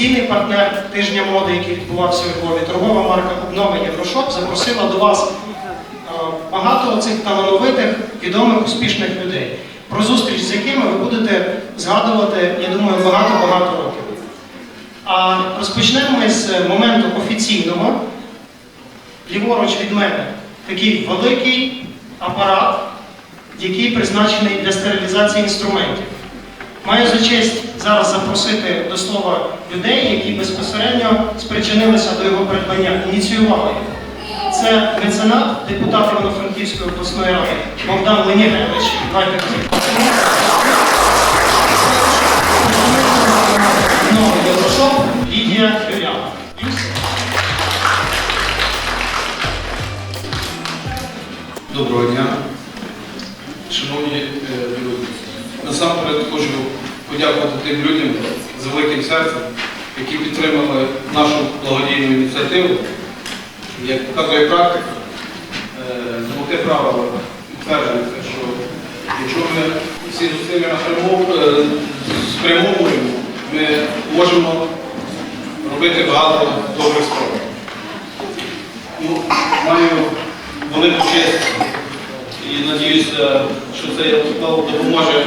офіційний партнер тижня моди, який відбувався у Львові, торгова марка Обнова Єврошоп, запросила до вас е, багато цих талановитих, відомих, успішних людей, про зустріч з якими ви будете згадувати, я думаю, багато-багато років. А розпочнемо ми з моменту офіційного. Ліворуч від мене такий великий апарат, який призначений для стерилізації інструментів. Маю за честь зараз запросити до слова людей, які безпосередньо спричинилися до його придбання, ініціювали його. Це меценат, депутат Івано-Франківської обласної ради Богдан Ленігевич. Давайте Єврошоп Лідія Юряна. Доброго дня. Шановні е, люди, насамперед хочу подякувати тим людям з великим серцем, які підтримали нашу благодійну ініціативу. Як показує практика, е, золоте право підтверджується, що якщо ми всі зусилля е, спрямовуємо, ми можемо робити багато добрих справ. Ну, маю велику честь і надіюся, що цей допоможе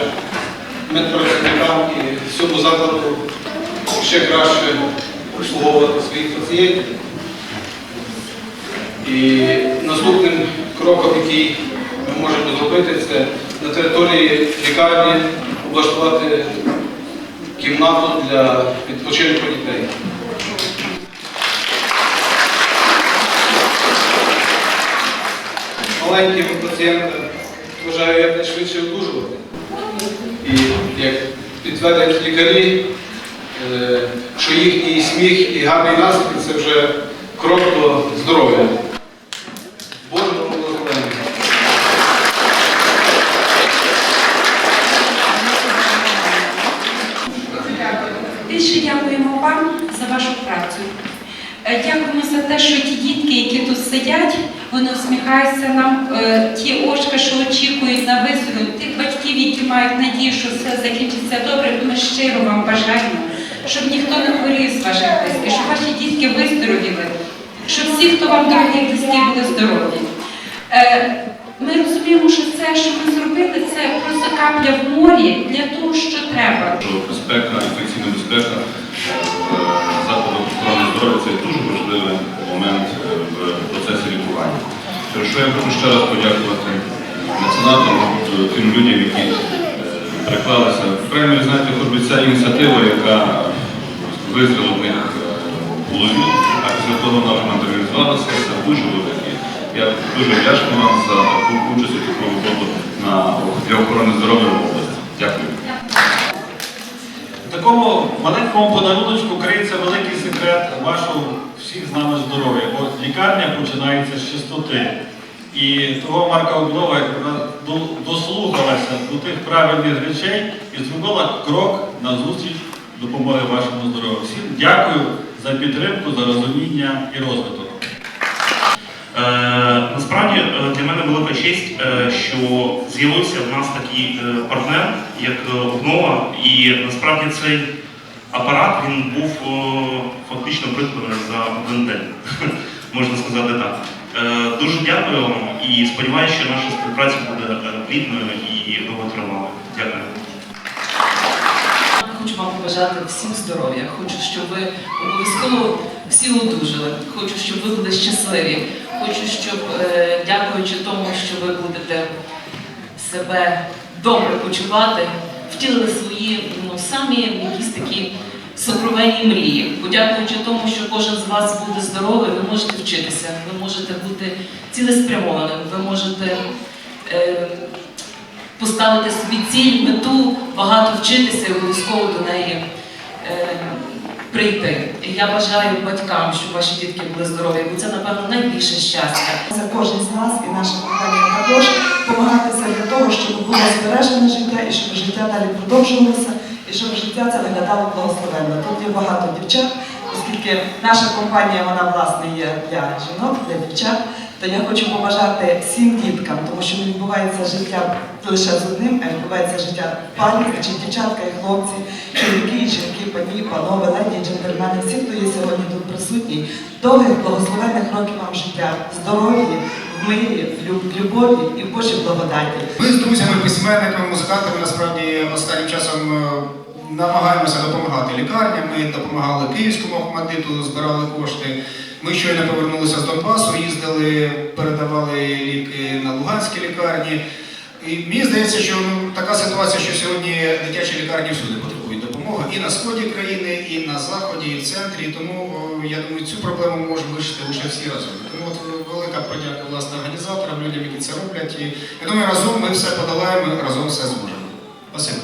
медпрацівникам і всьому закладу ще краще обслуговувати своїх пацієнтів. І наступним кроком, який ми можемо зробити, це на території лікарні облаштувати кімнату для відпочинку дітей. маленьким пацієнтам вважаю якнайшвидше одужувати. І як підтвердять лікарі, що їхній сміх і гарний настрій це вже крок до здоров'я. Божого благословення. Більше дякуємо вам за вашу працю. Е, Дякуємо за те, що ті дітки, які тут сидять, вони усміхаються нам, Е, ті очка, що очікують на виздоровлення, тих батьків, які мають надію, що все закінчиться добре, ми щиро вам бажаємо, щоб ніхто не хворів з ваших близьких, щоб ваші дітки виздоровіли, щоб всі, хто вам дорогі близькі, були здорові. Е, Ми розуміємо, що це, що ми зробили, це просто капля в морі для того, що треба. що безпека, інфекційна безпека е, закладу охорони здоров'я це дуже важливий момент е, в процесі лікування. Що я хочу ще раз подякувати меценатам, тим людям, які приклалися. Правильно, ви знаєте, хоч ця ініціатива, яка визріла в них а після того вона матеріалізувалася, це дуже велике. Я дуже вдячний вам за таку участь і таку роботу на, для охорони здоров'я в області. Дякую. В такому маленькому подаруночку криється великий секрет вашого всіх з нами здоров'я. Бо лікарня починається з чистоти. І того Марка Обнова вона дослухалася до тих правильних речей і зробила крок на зустріч допомоги вашому здоров'ю. Всім дякую за підтримку, за розуміння і розвиток. Е, насправді е, для мене велика честь, е, що з'явився в нас такий е, партнер, як Обнова, і насправді цей апарат він був фактично придбаний за один день, можна сказати так. Е, Дуже дякую вам і сподіваюся, що наша співпраця буде плідною і довготривалою. Дякую. Побажати всім здоров'я. Хочу, щоб ви обов'язково всі одужали. Хочу, щоб ви були щасливі. Хочу, щоб, е, дякуючи тому, що ви будете себе добре почувати, втілили свої ну, самі якісь такі сокровенні мрії. Подякуючи тому, що кожен з вас буде здоровий, ви можете вчитися, ви можете бути цілеспрямованим, ви можете. Е, поставити собі ціль, мету, багато вчитися і обов'язково до неї е, прийти. Я бажаю батькам, щоб ваші дітки були здорові, бо це, напевно, найбільше щастя. Це кожен з нас і наша компанія також допомагатися для того, щоб було збережене життя і щоб життя далі продовжувалося, і щоб життя це виглядало благословенно. Тут є багато дівчат, оскільки наша компанія вона власне є для жінок, для дівчат. То я хочу побажати всім діткам, тому що не відбувається життя лише з одним, а відбувається життя парі, значить дівчатка і хлопці, чоловіки, і жінки, пані, панове, леді, джентльмени, всі, хто є сьогодні тут присутній, довгих благословенних років вам життя, здоров'я, в мирі, в любові і в Божій благодаті. Ми з друзями, письменниками, музикантами насправді останнім часом е, намагаємося допомагати лікарням. Ми допомагали Київському Охмадиту, збирали кошти. Ми щойно повернулися з Донбасу, їздили, передавали ліки на Луганські лікарні. І мені здається, що ну, така ситуація, що сьогодні дитячі лікарні всюди потребують допомоги і на сході країни, і на заході, і в центрі. Тому я думаю, цю проблему ми можемо вирішити лише всі разом. Тому от велика подяка власне організаторам, людям, які це роблять. І я думаю, разом ми все подолаємо, разом все зможемо. Спасибо.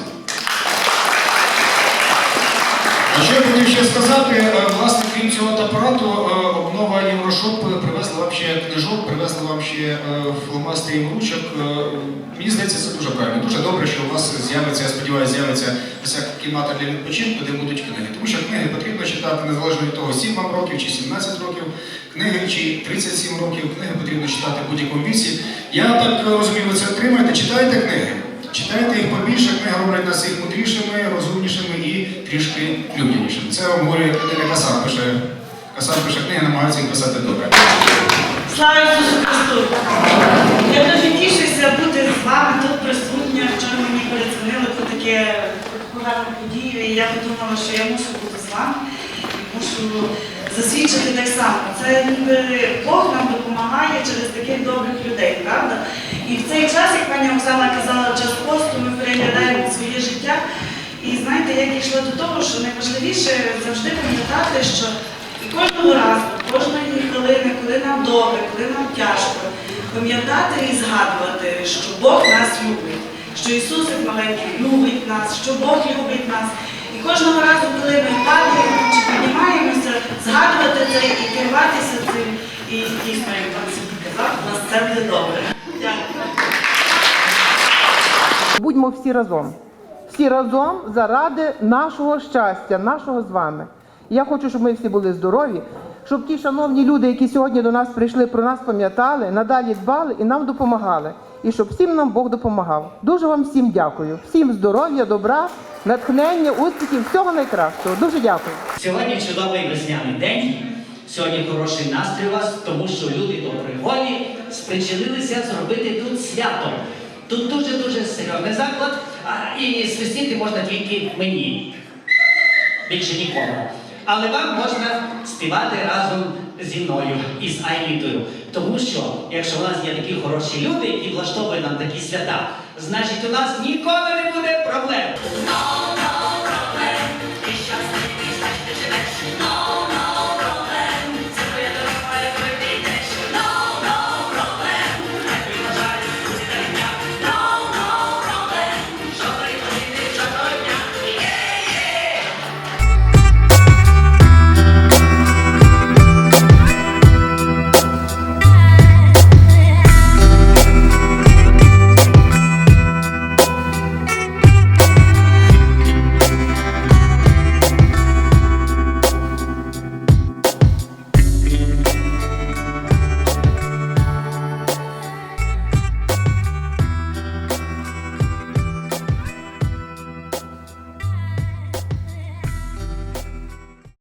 А що хотів ще сказати, е, власне, крім цього апарату, е, обнова Єврошоп привезла вам ще книжок, привезла вам ще е, фломастерів ручок. Мені здається, це дуже правильно. Дуже добре, що у вас з'явиться, я сподіваюся, з'явиться ця кімната для відпочинку, де будуть книги. Тому що книги потрібно читати незалежно від того, 7 вам років чи 17 років, книги чи 37 років, книги потрібно читати в будь-якому віці. Я так розумію, ви це отримаєте, читайте книги. Читайте їх побільше, книги роблять нас їх мудрішими, розумнішими і трішки людянішими. Це говорить людина, яка сам пише. Касан пише книги, намагається їх писати добре. Слава Ісусу Христу! Я дуже тішуся бути з вами тут присутня. Вчора мені передзвонили про таке гарну подію, і я подумала, що я мушу бути з вами і мушу засвідчити так само. Це ніби Бог нам допомагає через таких добрих людей, правда? І в цей час, як пані Оксана казала, час посту ми переглядаємо своє життя. І знаєте, я дійшла до того, що найважливіше завжди пам'ятати, що кожного разу, кожної хвилини, коли нам добре, коли нам тяжко, пам'ятати і згадувати, що Бог нас любить, що Ісусик маленький любить нас, що Бог любить нас. І кожного разу, коли ми падаємо чи піднімаємося, згадувати це і керуватися цим. І дійсно, як пан Сергій казав, у нас це буде добре. Будьмо всі разом. Всі разом заради нашого щастя, нашого з вами. Я хочу, щоб ми всі були здорові, щоб ті шановні люди, які сьогодні до нас прийшли, про нас пам'ятали, надалі дбали і нам допомагали. І щоб всім нам Бог допомагав. Дуже вам всім дякую. Всім здоров'я, добра, натхнення, успіхів, всього найкращого. Дуже дякую. Сьогодні чудовий весняний день. Сьогодні хороший настрій у вас, тому що люди доброї волі спричинилися зробити тут свято. Тут дуже-дуже серйозний заклад, а, і свистіти можна тільки мені. Більше нікому. Але вам можна співати разом зі мною і з Айлітою. Тому що, якщо у нас є такі хороші люди, які влаштовують нам такі свята, значить у нас ніколи не буде